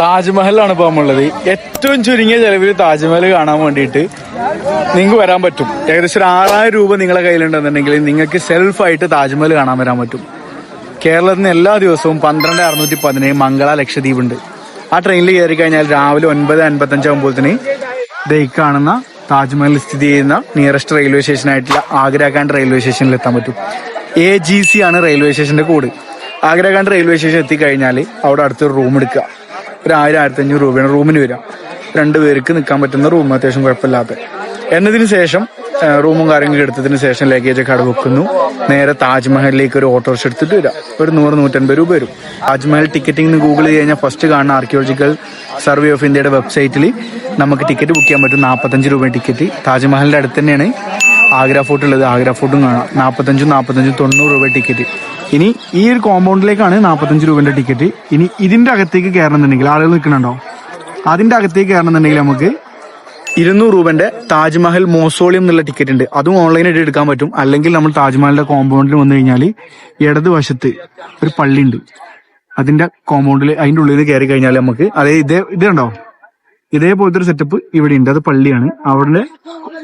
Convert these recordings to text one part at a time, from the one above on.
താജ്മഹലാണ് ഇപ്പോൾ നമ്മളുള്ളത്. ഏറ്റവും ചുരുങ്ങിയ ചെലവിൽ താജ്മഹൽ കാണാൻ വേണ്ടിയിട്ട് നിങ്ങൾക്ക് വരാൻ പറ്റും. ഏകദേശം ഒരു ആറായിരം രൂപ നിങ്ങളെ കയ്യിലുണ്ടെന്നുണ്ടെങ്കിൽ നിങ്ങൾക്ക് സെൽഫായിട്ട് താജ്മഹൽ കാണാൻ വരാൻ പറ്റും. കേരളത്തിന് എല്ലാ ദിവസവും പന്ത്രണ്ട് അറുന്നൂറ്റി പതിനേഴ് മംഗള ലക്ഷദ്വീപ് ഉണ്ട് ആ ട്രെയിനിൽ കയറി കഴിഞ്ഞാൽ രാവിലെ ഒൻപത് അൻപത്തഞ്ചാകുമ്പോഴത്തേന് ദേ കാണുന്ന താജ്മഹൽ സ്ഥിതി ചെയ്യുന്ന നിയറസ്റ്റ് റെയിൽവേ സ്റ്റേഷൻ ആയിട്ടുള്ള ആഗ്രാഖാണ്ട് റെയിൽവേ സ്റ്റേഷനിൽ എത്താൻ പറ്റും. എ ജി സി ആണ് റെയിൽവേ സ്റ്റേഷന്റെ കോഡ് ആഗ്രാഖാണ്ട് റെയിൽവേ സ്റ്റേഷൻ എത്തിക്കഴിഞ്ഞാൽ അവിടെ അടുത്തൊരു റൂം എടുക്കുക. ഒരു ആയിരം ആയിരത്തി അഞ്ഞൂറ് രൂപയാണ് റൂമിന് വരിക. രണ്ട് പേർക്ക് നിൽക്കാൻ പറ്റുന്ന റൂം അത്യാവശ്യം കുഴപ്പമില്ലാത്ത. എന്നതിന് ശേഷം റൂമും കാര്യങ്ങളും എടുത്തതിന് ശേഷം ലഗേജ് ഒക്കെ അവിടെ വെക്കുന്നു. നേരെ താജ്മഹലിലേക്ക് ഒരു ഓട്ടോറിക്ഷ എടുത്തിട്ട് വരാം ഒരു നൂറ് നൂറ്റൻപത് രൂപ വരും. താജ്മഹൽ ടിക്കറ്റിംഗ് ഗൂഗിൾ ചെയ്ത് കഴിഞ്ഞാൽ ഫസ്റ്റ് കാണുന്ന ആർക്കിയോളജിക്കൽ സർവേ ഓഫ് ഇന്ത്യയുടെ വെബ്സൈറ്റിൽ നമുക്ക് ടിക്കറ്റ് ബുക്ക് ചെയ്യാൻ പറ്റും. നാൽപ്പത്തഞ്ച് രൂപ ടിക്കറ്റ് താജ്മഹലിന്റെ അടുത്ത് തന്നെയാണ് ആഗ്ര ഫോർട്ട് ഉള്ളത്. ആഗ്ര ഫോർട്ടും കാണാം. നാൽപ്പത്തഞ്ചും നാൽപ്പത്തഞ്ചും തൊണ്ണൂറ് രൂപ ടിക്കറ്റ് ഇനി ഈ ഒരു കോമ്പൗണ്ടിലേക്കാണ് നാൽപ്പത്തഞ്ച് രൂപന്റെ ടിക്കറ്റ് ഇനി ഇതിന്റെ അകത്തേക്ക് കയറണമെന്നുണ്ടെങ്കിൽ ആളുകൾ നിൽക്കണുണ്ടോ അതിന്റെ അകത്തേക്ക് കയറണമെന്നുണ്ടെങ്കിൽ നമുക്ക് ഇരുന്നൂറ് രൂപന്റെ താജ്മഹൽ മോസോളിയം എന്നുള്ള ടിക്കറ്റ് ഉണ്ട്. അതും ഓൺലൈനായിട്ട് എടുക്കാൻ പറ്റും. അല്ലെങ്കിൽ നമ്മൾ താജ്മഹലിന്റെ കോമ്പൗണ്ടിൽ വന്നു കഴിഞ്ഞാൽ ഇടതുവശത്ത് ഒരു പള്ളി ഉണ്ട്. അതിന്റെ കോമ്പൗണ്ടിൽ അതിന്റെ ഉള്ളിൽ കയറി കഴിഞ്ഞാൽ നമുക്ക് അതേ ഇതേ ഇതേ കണ്ടോ? ഇതേപോലത്തെ ഒരു സെറ്റപ്പ് ഇവിടെ ഉണ്ട്. അത് പള്ളിയാണ്. അവിടെ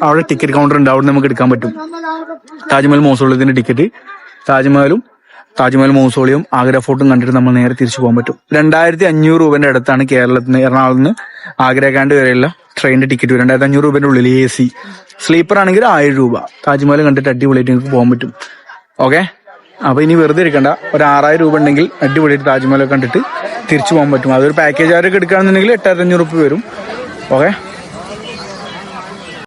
അവിടെ ടിക്കറ്റ് കൗണ്ടർ ഉണ്ട്. അവിടെ നമുക്ക് എടുക്കാൻ പറ്റും. താജ്മഹൽ മോസോളിയത്തിന്റെ ടിക്കറ്റ് താജ്മഹലും താജ്മഹൽ മോസോളിയും ആഗ്ര ഫോർട്ടും കണ്ടിട്ട് നമ്മൾ നേരെ തിരിച്ചു പോകാൻ പറ്റും. രണ്ടായിരത്തി അഞ്ഞൂറ് രൂപന്റെ അടുത്താണ് കേരളത്തിൽ നിന്ന് എറണാകുളത്ത് നിന്ന് ആഗ്രക്കാണ്ട് വരെയുള്ള ട്രെയിനിന്റെ ടിക്കറ്റ് രണ്ടായിരത്തി അഞ്ഞൂറ് രൂപന്റെ ഉള്ളിൽ എ സി സ്ലീപ്പർ ആണെങ്കിൽ ആയിരം രൂപ. താജ്മഹൽ കണ്ടിട്ട് അടിപൊളിയായിട്ട് നിങ്ങൾക്ക് പോകാൻ പറ്റും. ഓക്കെ അപ്പൊ ഇനി വെറുതെ ഇരിക്കണ്ട. ഒരു ആറായിരം രൂപ ഉണ്ടെങ്കിൽ അടിപൊളിയായിട്ട് താജ്മഹൽ കണ്ടിട്ട് തിരിച്ചു പോകാൻ പറ്റും. അതൊരു പാക്കേജ് ആരൊക്കെ എടുക്കുകയാണെന്നുണ്ടെങ്കിൽ എട്ടായിരത്തി അഞ്ഞൂറ് രൂപ വരും. ഓക്കെ